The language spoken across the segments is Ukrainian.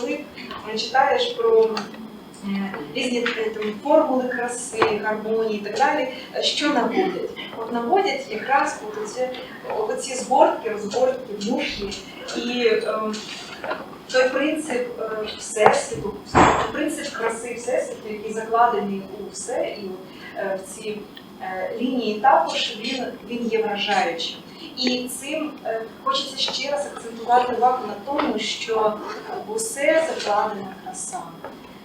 коли читаєш про е, різні е, там, формули краси, гармонії і так далі, е, що наводять? От наводять якраз от оці, оці зборки, розборки, мухи і той принцип всесвіту, принцип краси всесвіту, який закладений у все, і в ці лінії також він, він є вражаючим. І цим е, хочеться ще раз акцентувати увагу на тому, що усе закладена краса.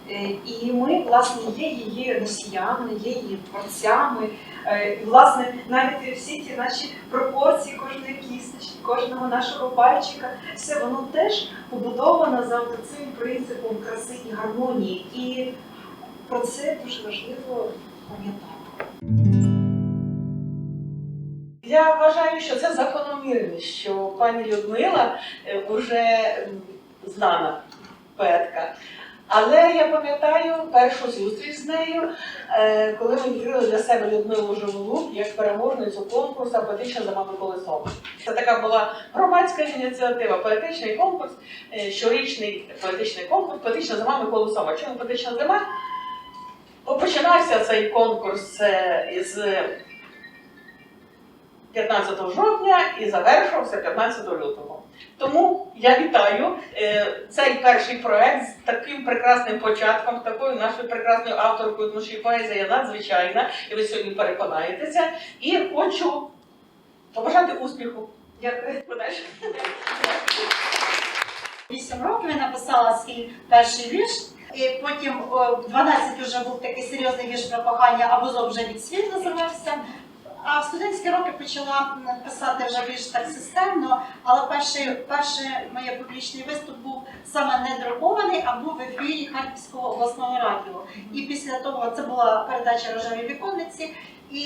Е, І ми, власне, є її носіями, є її творцями. Е, І, власне, навіть всі ті наші пропорції кожної кісточки, кожного нашого пальчика, все воно теж побудовано за цим принципом краси і гармонії. І про це дуже важливо пам'ятати. Я вважаю, що це закономірність, що пані Людмила е, вже знана поетка. Але я пам'ятаю першу зустріч з нею, е, коли ми відкрили для себе Людмилу Живолук як переможницю конкурсу Поетична за мами колесом. Це така була громадська ініціатива, поетичний конкурс, е, щорічний поетичний конкурс, поетична за мами колесом. Чому поетична зима? Починався цей конкурс е, із 15 жовтня і завершився 15 лютого. Тому я вітаю е, цей перший проект з таким прекрасним початком, такою нашою прекрасною авторкою, тому що поезія надзвичайна, і ви сьогодні переконаєтеся. І хочу побажати успіху. Дякую. Вісім років я написала свій перший вірш, і потім в 12 вже був такий серйозний вірш про кохання, а вузок вже від світ називався. А в студентські роки почала писати вже більш так системно, але перший, перший моє публічний виступ був саме не друкований, а був в ефірі Харківського обласного радіо. І після того це була передача Рожеві віконниці. І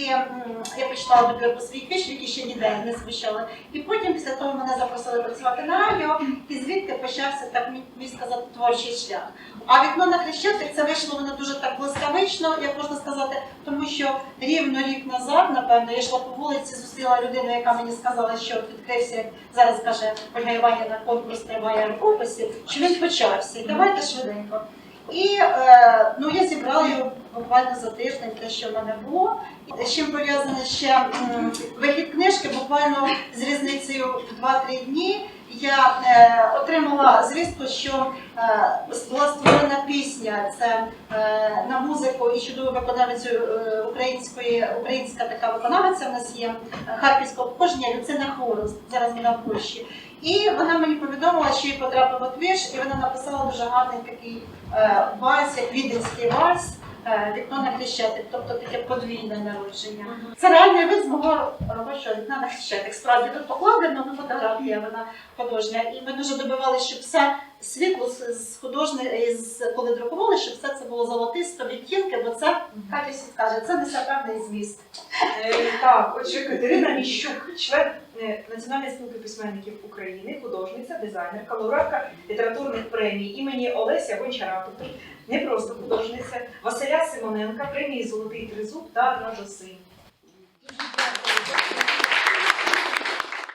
я почитала добірку своїх віршів, які ще ніде не звучали. І потім після того мене запросили працювати на радіо, і звідти почався так мій, сказати творчий шлях. А вікно на хрещатик це вийшло воно дуже так блискавично, як можна сказати, тому що рівно рік назад, напевно, я йшла по вулиці, зустріла людину, яка мені сказала, що відкрився, як зараз каже Ольга Іванівна, конкурс триває рукописів, що він почався. Давайте швиденько. І е, ну, я зібрала його буквально за тиждень, те, що в мене було. З чим пов'язане ще вихід книжки, буквально з різницею в 2-3 дні. Я е, отримала звістку, що е, була створена пісня. Це е, на музику і чудову виконавицю е, української, українська така виконавиця. У нас є харківського походження Люцина Хворост. Зараз вона в Польщі. І вона мені повідомила, що їй потрапив от вірш, і вона написала дуже гарний такий е, вальс, як віденський вальс. Е, Вікно на хрещатик, тобто таке подвійне народження. Це реальний вид з мого робочого вікна на хрещатик. Справді тут покладено, ну фотографія, вона художня. І ми дуже добивалися, щоб все світло з художньої, коли друкували, щоб все це було золотисто відтінки, бо це Катя всі скаже, це несе певний зміст. Е, Так, отже, Катерина Міщук, член е, Національної спілки письменників України, художниця, дизайнерка, лауреатка літературних премій імені Олеся Гончара, не просто художниця, Василя Симоненка, премії Золотий Тризуб та Радосин.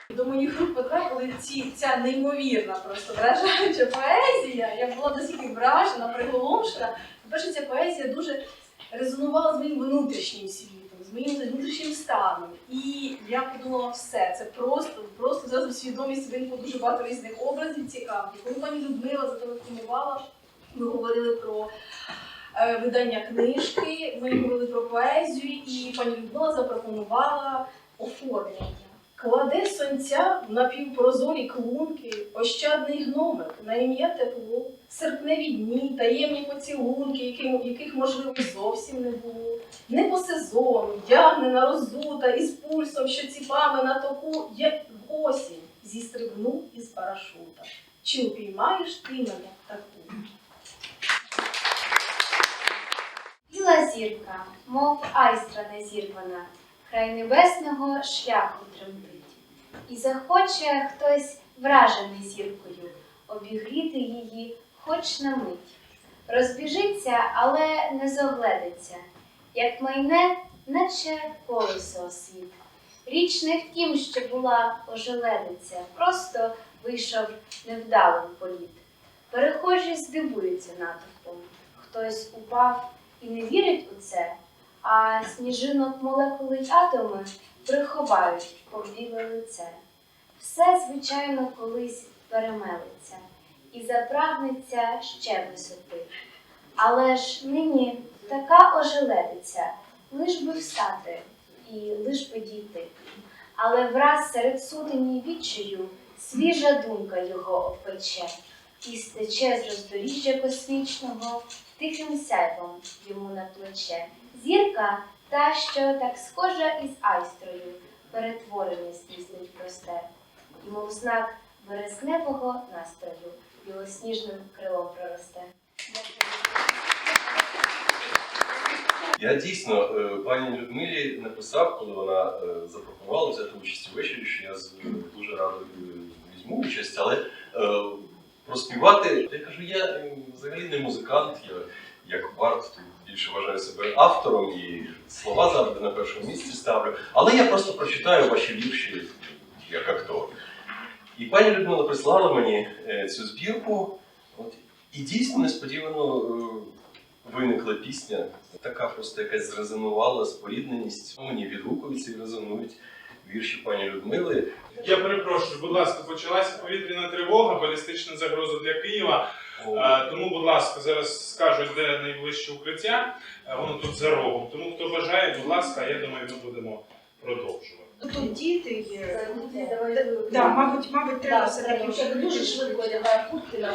До моїх рук потрапили ці, ця неймовірна, просто вражаюча поезія. Я була настільки вражена, приголомшена. По-перше, ця поезія дуже резонувала з моїм внутрішнім світом, з моїм внутрішнім станом. І я подумала, все, це просто, просто зараз свідомість виникло дуже багато різних образів цікавих. Коли пані Людмила зателефонувала, ми говорили про е, видання книжки, ми говорили про поезію, і пані Людмила запропонувала оформлення. Кладе сонця в напівпрозорі клунки, ощадний гномик, на ім'я тепло, серпневі дні, таємні поцілунки, яким- яких, можливо, зовсім не було. Не по сезону, вдягнена, роззута, із пульсом, що ціпами на току, як в осінь зістрибну із парашута. Чи упіймаєш ти мене таку? Біла зірка, мов айстра незірвана, край небесного шляху тремтить. І захоче хтось вражений зіркою обігріти її хоч на мить. Розбіжиться, але не зогледиться, як майне, наче колесо освіт. Річ не в тім, що була ожеледиця, просто вийшов невдалим політ. Перехожі здивуються натовпом. Хтось упав і не вірить у це, а сніжинок молекули й атоми приховають побіле лице. Все, звичайно, колись перемелиться і запрагнеться ще висоти. Але ж нині така ожеледиця, лиш би встати і лиш би дійти. Але враз серед сутені відчаю свіжа думка його опече, і стече з роздоріжжя космічного тихим сяйвом йому на плече. Зірка та, що так схожа із айстрою, перетворене здійснить просте, і мов знак березневого настрою білосніжним крилом проросте. Я дійсно е, пані Людмилі написав, коли вона е, запропонувала взяти участь у вечорі, що я дуже радо е, візьму участь, але е, проспівати, я кажу, я е, взагалі не музикант, я як бард більше вважаю себе автором і слова завжди на першому місці ставлю. Але я просто прочитаю ваші вірші як актор. І пані Людмила прислала мені е, цю збірку. От, і дійсно несподівано е, виникла пісня, така просто якась зрезонувала спорідненість. Мені відгукуються і резонують вірші пані Людмили. Я перепрошую, будь ласка, почалася повітряна тривога, балістична загроза для Києва. О, Е, Тому, будь ласка, зараз скажуть, де найближче укриття. Е, Воно тут за рогом. Тому хто бажає, будь ласка, я думаю, ми будемо продовжувати. Тут діти є. Давай, Да, мабуть, мабуть, треба все таки. Дуже швидко одягає куртки на.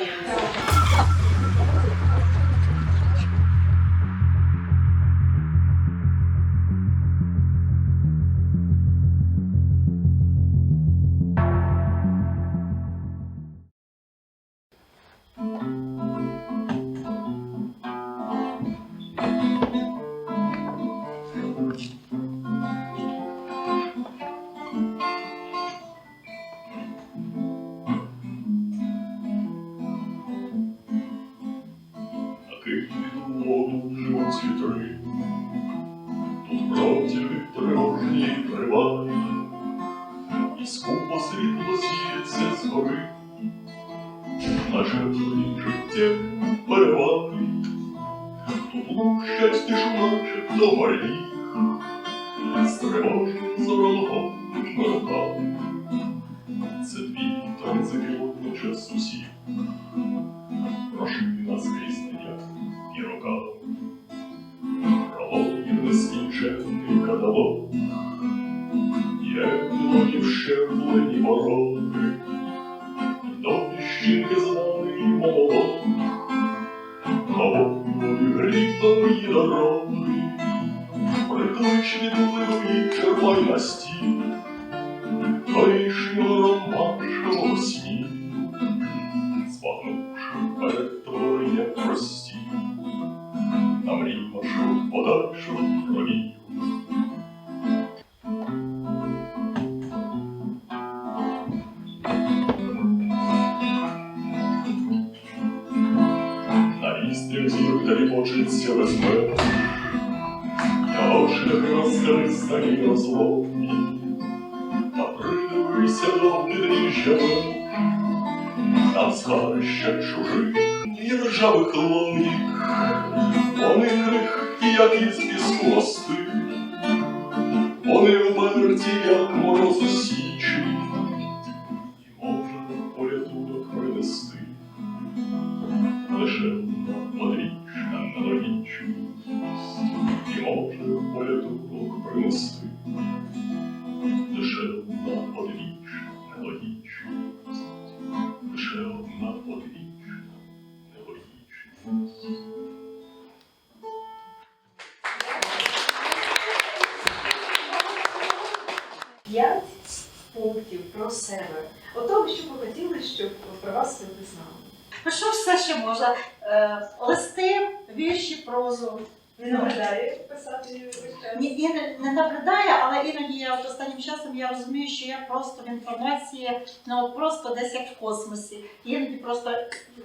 Воду тут протяги тривожні тривають, і скупо світло сіється з гори, на твої життя переваги, тут лущать тишу наших товарів, стривожним Tomorrow. На вістрях зір тріпочеться без мене, його шляхи розкористані розломні, та придивися до підріжжя там схарища чужих і ржавих логік, вони крихкі, як із піску мости, вони вмерті, як мороз у себе. Ото, що ви хотіли, щоб про вас люди знали. Пишу все, що можна. Е, листи, вірші, прозу. Не нагадає писати Ні, і не, не набридає, але іноді я от останнім часом я розумію, що я просто в інформації, ну от просто десь як в космосі. І Іноді просто,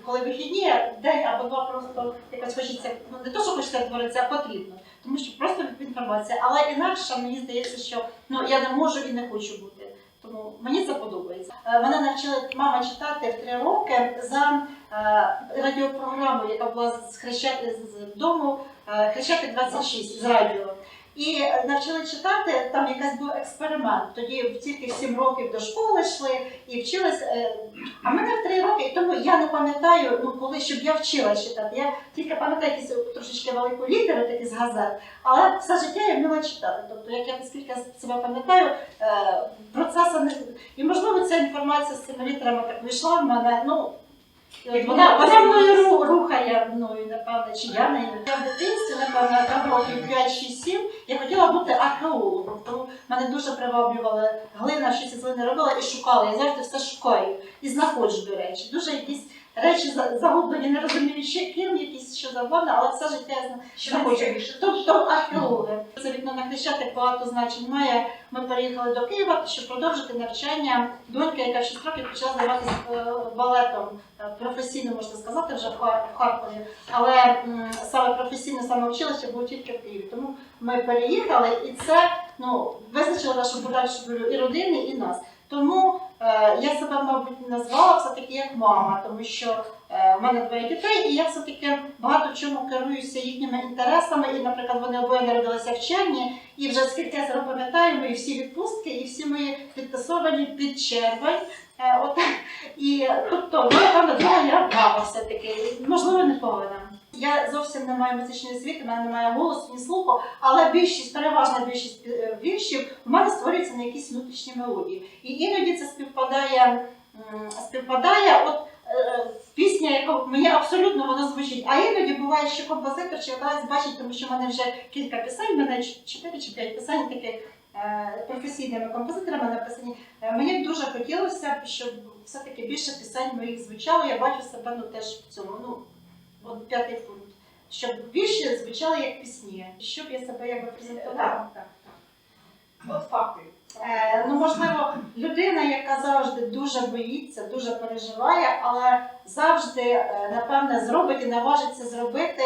коли вихідні, день або два просто якось хочеться, ну не то, що хочеться творитися, а потрібно. Тому що просто інформація. Але інакше мені здається, що ну я не можу і не хочу бути. Тому мені це подобається. Е, Мене навчила мама читати в три роки за радіопрограмою радіопрограму, яка була з Хрещати з дому Хрещати Хрещатик 26 з радіо. І навчили читати, там якийсь був експеримент. Тоді тільки 7 років до школи йшли і вчились. е, А мене в 3 роки, тому я не пам'ятаю, ну коли щоб я вчила читати. Я тільки пам'ятаю якісь трошечки велику літеру, такі з газет, але все життя я вміла читати. Тобто, як я наскільки себе пам'ятаю, е, процесу не і можливо ця інформація з цими літерами так вийшла в мене. Ну вона, вона мною ру- рухає мною, напевно, чи я нею. Я в дитинстві, напевно, там років 5-6-7, я хотіла бути археологом. Тому мене дуже приваблювала глина, щось із глини робила і шукала. Я завжди все шукаю і знаходжу, до речі. Дуже якісь речі за- загублені, не розумію, ще ким, якісь що завгодно, але все життя я знаю. Що хоче більше? Тобто археологи. Це вікно на Хрещатик багато значень має. Ми переїхали до Києва, щоб продовжити навчання доньки, яка в 6 років почала займатися е, балетом професійно, можна сказати, вже в Харкові. Але саме професійне саме училище було тільки в Києві. Тому ми переїхали, і це ну, визначило нашу подальшу долю і родини, і нас. Тому е, я себе, мабуть, назвала все-таки як мама, тому що е, в мене двоє дітей, і я все-таки багато чому керуюся їхніми інтересами. І, наприклад, вони обоє народилися в червні, і вже скільки я пам'ятаю, мої всі відпустки і всі мої підтасовані під червень. Е, от, і тобто, ну, напевно, друга я мама все-таки, можливо, не повинна. Я зовсім не маю музичної освіти, в мене немає голосу, ні слуху, але більшість, переважна більшість е, віршів в мене створюється на якісь внутрішні мелодії. І іноді це співпадає, співпадає от, е, пісня, яка мені абсолютно вона звучить. А іноді буває, що композитор чи якась бачить, тому що в мене вже кілька пісень, в мене 4 чи 5 пісень таких е, професійними композиторами написані. Е, Мені б дуже хотілося б, щоб все-таки більше пісень моїх звучало. Я бачу себе ну, теж в цьому. Ну, от п'ятий пункт. Щоб вірші звучали як пісні. Щоб я себе якби презентувала. Так, От факти. Е, ну, можливо, людина, яка завжди дуже боїться, дуже переживає, але завжди, е, напевне, зробить і наважиться зробити.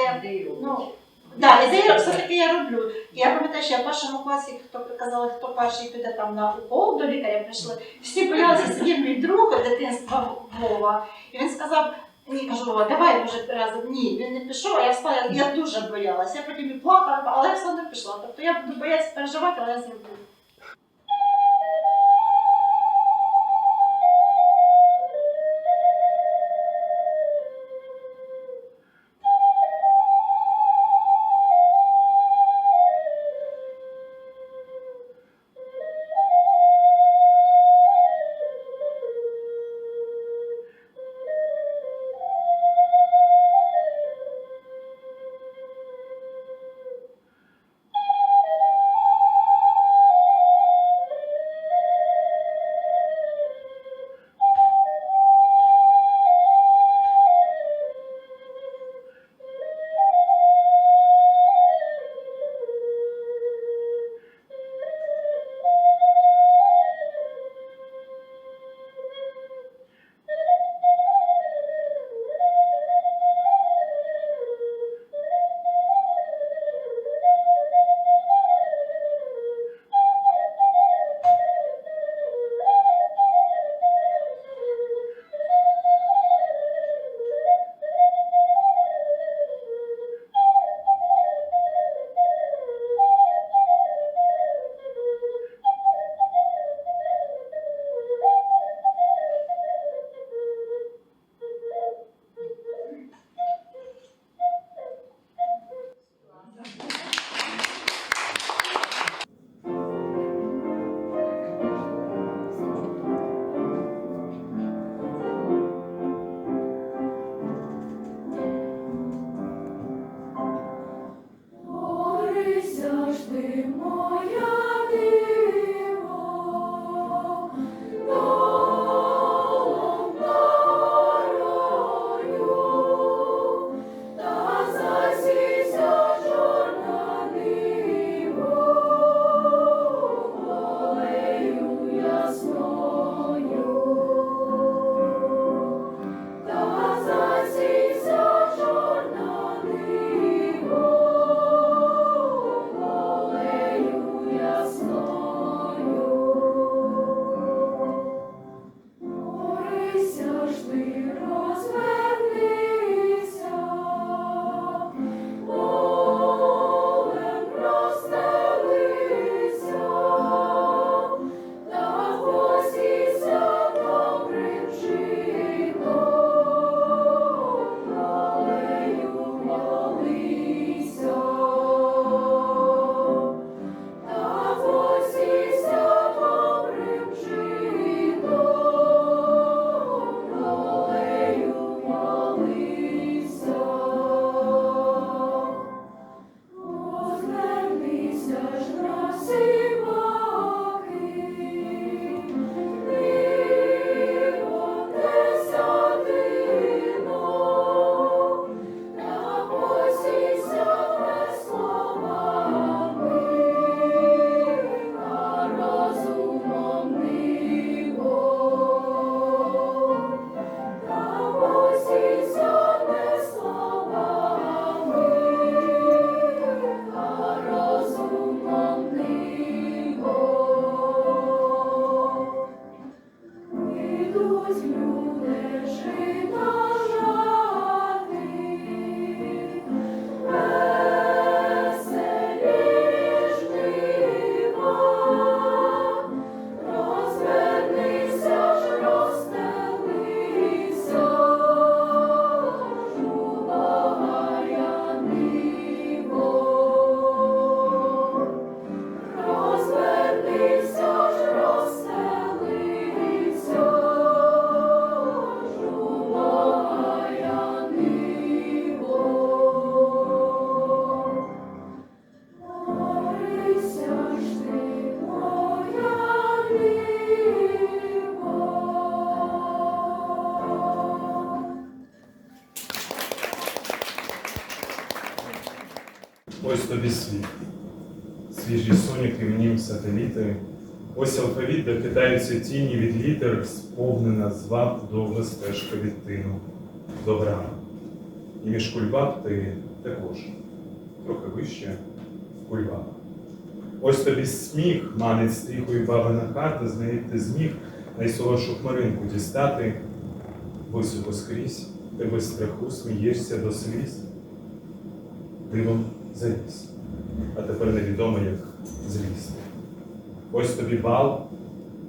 Ну, да, ідею все-таки я роблю. Я пам'ятаю, що я в першому класі, хто казали, хто перший піде там на укол до лікаря, прийшли. Всі боялися, сидів мій друг дитинства Вова. І він сказав. Ні, кажу, Вова, давай може разом. Ні, він не пішов, а я встала, я, я дуже боялася. Я потім і плакала, але я все одно пішла. Тобто я буду боятися переживати, але я зроблю. Ось тобі світ. Свіжі соняки, в нім сателіти. Ось алфавіт, де кидаються тіні від літер, сповнена зваб довга стежка від тину до. І між кульбаб ти також, трохи вище кульбаба. Ось тобі сміх, манить стріхою бабина хата, з зміг найсолодшу хмаринку дістати, високо скрізь, ти без страху смієшся до сліз, дивом заліз, а тепер невідомо, як злізти. Ось тобі бал,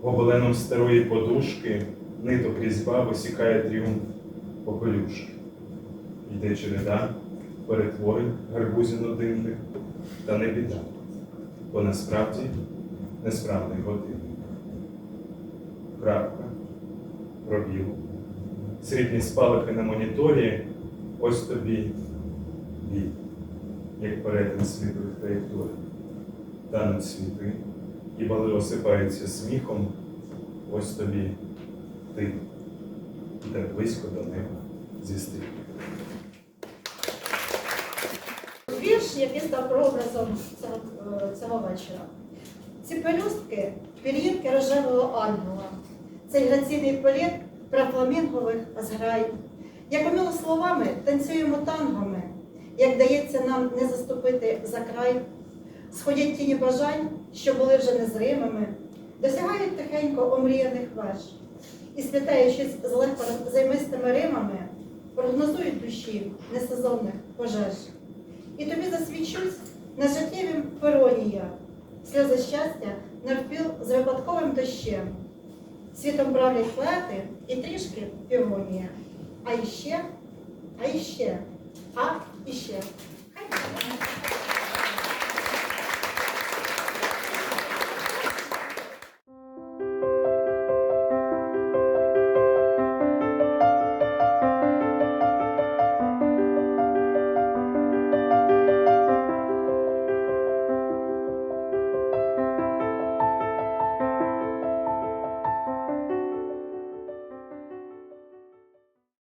гобеленом старої подушки, ниток різьба висікає тріумф попелюшки. Йде череда, перетворень гарбузіно дивних, та не біда, бо насправді несправний годинник. Крапка, пробіл, срібні спалахи на моніторі, ось тобі біль, як перетин світлих траєкторій. Тануть світи, і бали осипаються сміхом, ось тобі ти, так близько до неба зі стріхом. Вірш, який став прообразом цього, е, цього вечора. Ці пелюстки пір'їнки рожевого ангела. Цей граційний політ прafламінгових зграй. Як уміло словами танцюємо тангами, як дається нам не заступити за край, сходять тіні бажань, що були вже незримими, досягають тихенько омріяних веж. І сплітаючись легко займистими римами, прогнозують душі несезонних пожеж. І тобі засвідчусь на життєвім перонія, сльози щастя навпіл з випадковим дощем. Світом правлять поети і трішки півонія. А іще, а іще, а işi. Hadi.